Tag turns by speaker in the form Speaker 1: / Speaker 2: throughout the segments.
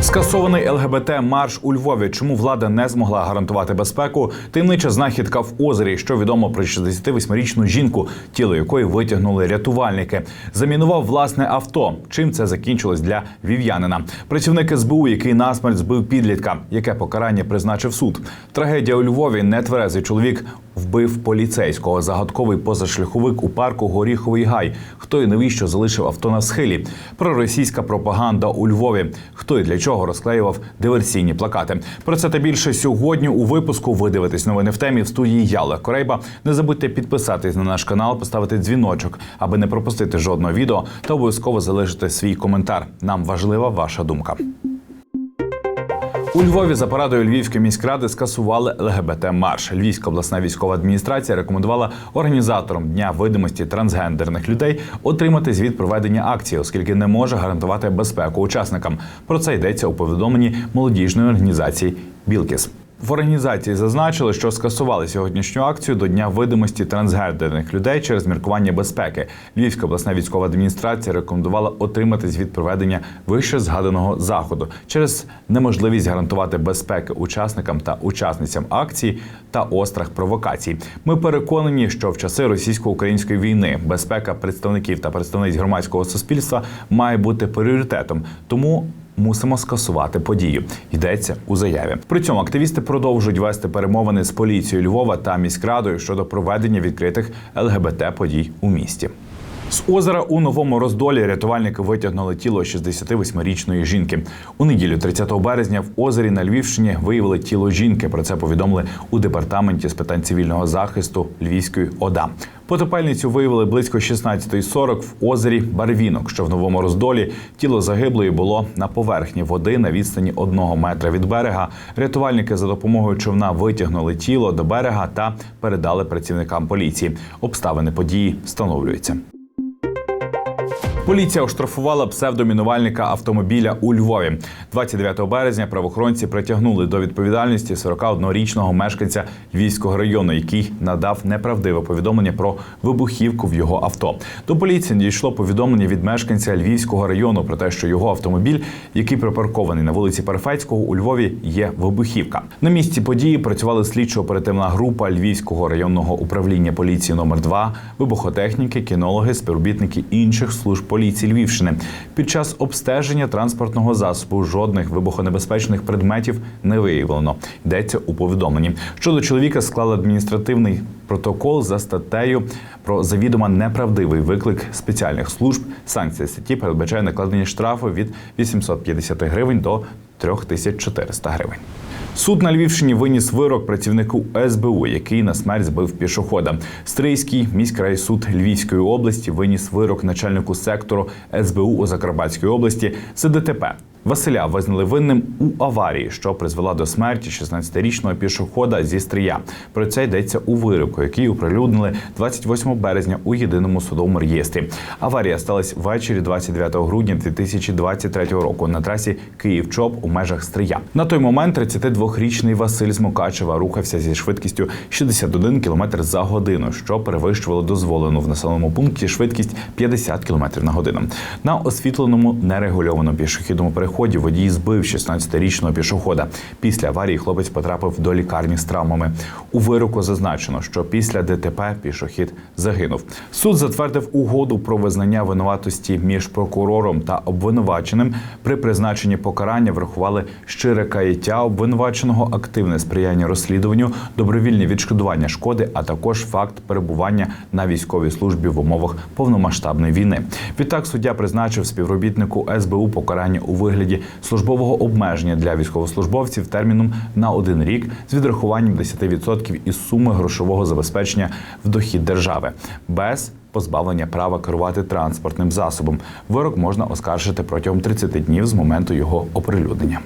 Speaker 1: Скасований ЛГБТ марш у Львові. Чому влада не змогла гарантувати безпеку? Таємнича знахідка в озері, що відомо про 68-річну жінку, тіло якої витягнули рятувальники. Замінував власне авто. Чим це закінчилось для вів'янина? Працівник СБУ, який насмерть збив підлітка, яке покарання призначив суд. Трагедія у Львові. Нетверезий чоловік вбив поліцейського. Загадковий позашляховик у парку Горіховий Гай. Хто і навіщо залишив авто на схилі? Проросійська пропаганда у Львові. Хто і для чого розклеював диверсійні плакати? Про це та більше сьогодні у випуску. Ви дивитесь новини в темі в студії Яла Корейба. Не забудьте підписатись на наш канал, поставити дзвіночок, аби не пропустити жодного відео, та обов'язково залишити свій коментар. Нам важлива ваша думка. У Львові за порадою Львівської міськради скасували ЛГБТ марш. Львівська обласна військова адміністрація рекомендувала організаторам дня видимості трансгендерних людей отримати звіт проведення акції, оскільки не може гарантувати безпеку учасникам. Про це йдеться у повідомленні молодіжної організації Білкіс. В організації зазначили, що скасували сьогоднішню акцію до дня видимості трансгендерних людей через міркування безпеки. Львівська обласна військова адміністрація рекомендувала отримати звіт проведення вище згаданого заходу через неможливість гарантувати безпеки учасникам та учасницям акції та острах провокацій. Ми переконані, що в часи російсько-української війни безпека представників та представниць громадського суспільства має бути пріоритетом. Тому Мусимо скасувати подію. Йдеться у заяві. При цьому активісти продовжують вести перемовини з поліцією Львова та міськрадою щодо проведення відкритих ЛГБТ подій у місті. З озера у новому роздолі рятувальники витягнули тіло 68-річної жінки. У неділю, 30 березня, в озері на Львівщині виявили тіло жінки. Про це повідомили у департаменті з питань цивільного захисту Львівської ОДА. Потопельницю виявили близько 16.40 в озері Барвінок, що в новому роздолі тіло загиблої було на поверхні води на відстані одного метра від берега. Рятувальники за допомогою човна витягнули тіло до берега та передали працівникам поліції. Обставини події встановлюються. Поліція оштрафувала псевдомінувальника автомобіля у Львові. 29 березня правоохоронці притягнули до відповідальності 41-річного мешканця Львівського району, який надав неправдиве повідомлення про вибухівку в його авто. До поліції надійшло повідомлення від мешканця Львівського району про те, що його автомобіль, який припаркований на вулиці Перфецького у Львові, є вибухівка. На місці події працювали слідчо-оперативна група Львівського районного управління поліції номер 2 вибухотехніки, кінологи, співробітники інших служб поліції Львівщини. Під час обстеження транспортного засобу жодних вибухонебезпечних предметів не виявлено. Йдеться у повідомленні. Щодо чоловіка склали адміністративний протокол за статтею про завідомо неправдивий виклик спеціальних служб. Санкція статті передбачає накладення штрафу від 850 гривень до 3400 гривень. Суд на Львівщині виніс вирок працівнику СБУ, який на смерть збив пішохода. Стрийський міськрайсуд Львівської області виніс вирок начальнику сектору СБУ у Закарпатській області за ДТП. Василя визнали винним у аварії, що призвела до смерті 16-річного пішохода зі Стрия. Про це йдеться у вироку, який оприлюднили 28 березня у єдиному судовому реєстрі. Аварія сталася ввечері 29 грудня 2023 року на трасі Київ-Чоп у межах Стрия. На той момент 32-річний Василь з Мукачева рухався зі швидкістю 61 км за годину, що перевищувало дозволену в населеному пункті швидкість 50 км на годину. На освітленому нерегульованому пішохідному переході водій збив 16-річного пішохода. Після аварії хлопець потрапив до лікарні з травмами. У вироку зазначено, що після ДТП пішохід загинув. Суд затвердив угоду про визнання винуватості між прокурором та обвинуваченим. При призначенні покарання врахували щире каяття обвинуваченого, активне сприяння розслідуванню, добровільне відшкодування шкоди, а також факт перебування на військовій службі в умовах повномасштабної війни. Відтак суддя призначив співробітнику СБУ покарання у вигляді службового обмеження для військовослужбовців терміном на один рік з відрахуванням 10% із суми грошового забезпечення в дохід держави без позбавлення права керувати транспортним засобом. Вирок можна оскаржити протягом 30 днів з моменту його оприлюднення.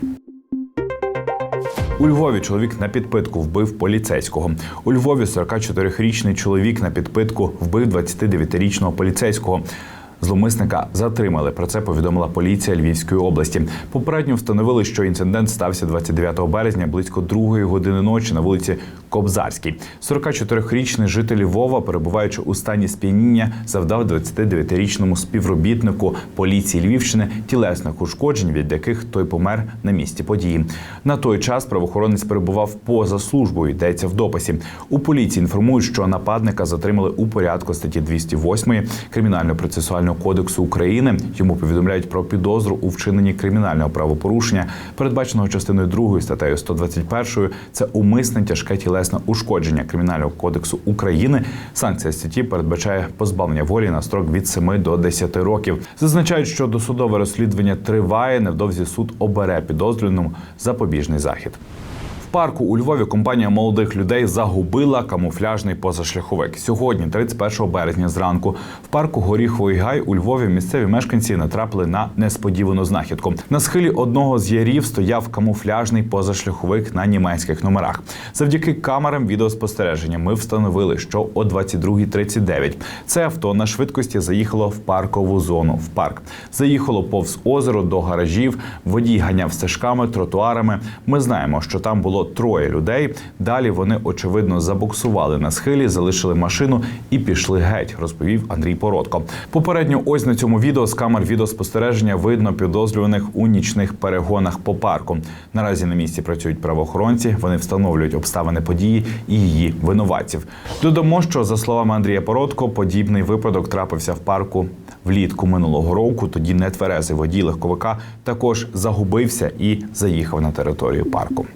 Speaker 1: У Львові чоловік на підпитку вбив поліцейського. У Львові 44-річний чоловік на підпитку вбив 29-річного поліцейського. Зломисника затримали. Про це повідомила поліція Львівської області. Попередньо встановили, що інцидент стався 29 березня близько другої години ночі на вулиці Кобзарській. 44-річний житель Львова, перебуваючи у стані сп'яніння, завдав 29-річному співробітнику поліції Львівщини тілесних ушкоджень, від яких той помер на місці події. На той час правоохоронець перебував поза службою. Йдеться в дописі. У поліції інформують, що нападника затримали у порядку статті 208 кримінального процесуального кодексу України. Йому повідомляють про підозру у вчиненні кримінального правопорушення, передбаченого частиною 2 статтею 121. Це умисне тяжке тілесне ушкодження кримінального кодексу України. Санкція статті передбачає позбавлення волі на строк від 7 до 10 років. Зазначають, що досудове розслідування триває. Невдовзі суд обере підозрюваному запобіжний захід. Парку у Львові компанія молодих людей загубила камуфляжний позашляховик. Сьогодні, 31 березня, зранку, в парку Горіховий Гай у Львові місцеві мешканці натрапили на несподівану знахідку. На схилі одного з ярів стояв камуфляжний позашляховик на німецьких номерах. Завдяки камерам відеоспостереження ми встановили, що о 22.39 це авто на швидкості заїхало в паркову зону. В парк заїхало повз озеро до гаражів. Водій ганяв стежками, тротуарами. Ми знаємо, що там було троє людей. Далі вони очевидно забуксували на схилі, залишили машину і пішли геть, розповів Андрій Породко. Попередньо, ось на цьому відео з камер відеоспостереження видно підозрюваних у нічних перегонах по парку. Наразі на місці працюють правоохоронці. Вони встановлюють обставини події і її винуватців. Додамо, що за словами Андрія Породко, подібний випадок трапився в парку влітку минулого року. Тоді нетверезий водій легковика також загубився і заїхав на територію парку.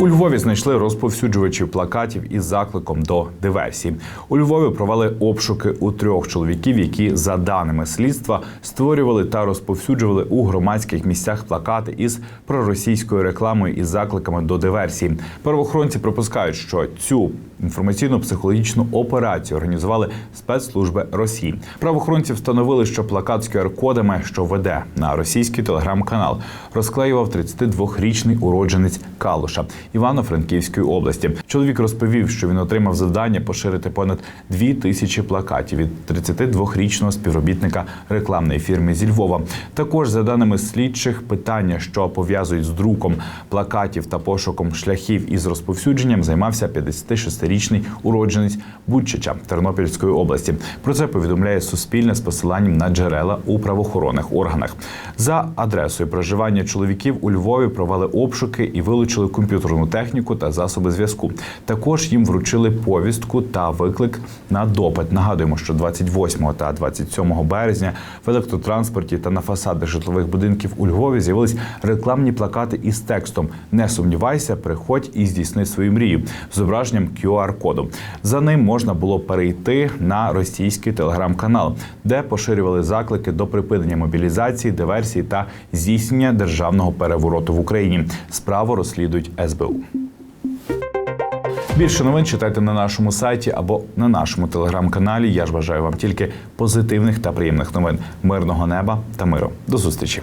Speaker 1: У Львові знайшли розповсюджувачів плакатів із закликом до диверсії. У Львові провели обшуки у трьох чоловіків, які, за даними слідства, створювали та розповсюджували у громадських місцях плакати із проросійською рекламою і закликами до диверсії. Правоохоронці припускають, що цю інформаційно-психологічну операцію організували спецслужби Росії. Правоохоронці встановили, що плакат з QR-кодами, що веде на російський телеграм-канал, розклеював 32-річний уродженець Калуша Івано-Франківської області. Чоловік розповів, що він отримав завдання поширити понад дві тисячі плакатів від 32-річного співробітника рекламної фірми зі Львова. Також за даними слідчих, питання, що пов'язують з друком плакатів та пошуком шляхів із розповсюдженням, займався 56-річний уродженець Бучича Тернопільської області. Про це повідомляє Суспільне з посиланням на джерела у правоохоронних органах. За адресою проживання чоловіків у Львові провели обшуки і вилучили комп'ютерну техніку та засоби зв'язку. Також їм вручили повістку та виклик на допит. Нагадуємо, що 28 та 27 березня в електротранспорті та на фасадах житлових будинків у Львові з'явились рекламні плакати із текстом Не сумнівайся, приходь і здійсни свою мрію з зображенням QR-коду. За ним можна було перейти на російський телеграм-канал, де поширювали заклики до припинення мобілізації, диверсії та здійснення державного перевороту в Україні. Справу розслідують СБУ. Більше новин читайте на нашому сайті або на нашому телеграм-каналі. Я ж бажаю вам тільки позитивних та приємних новин, мирного неба та миру. До зустрічі.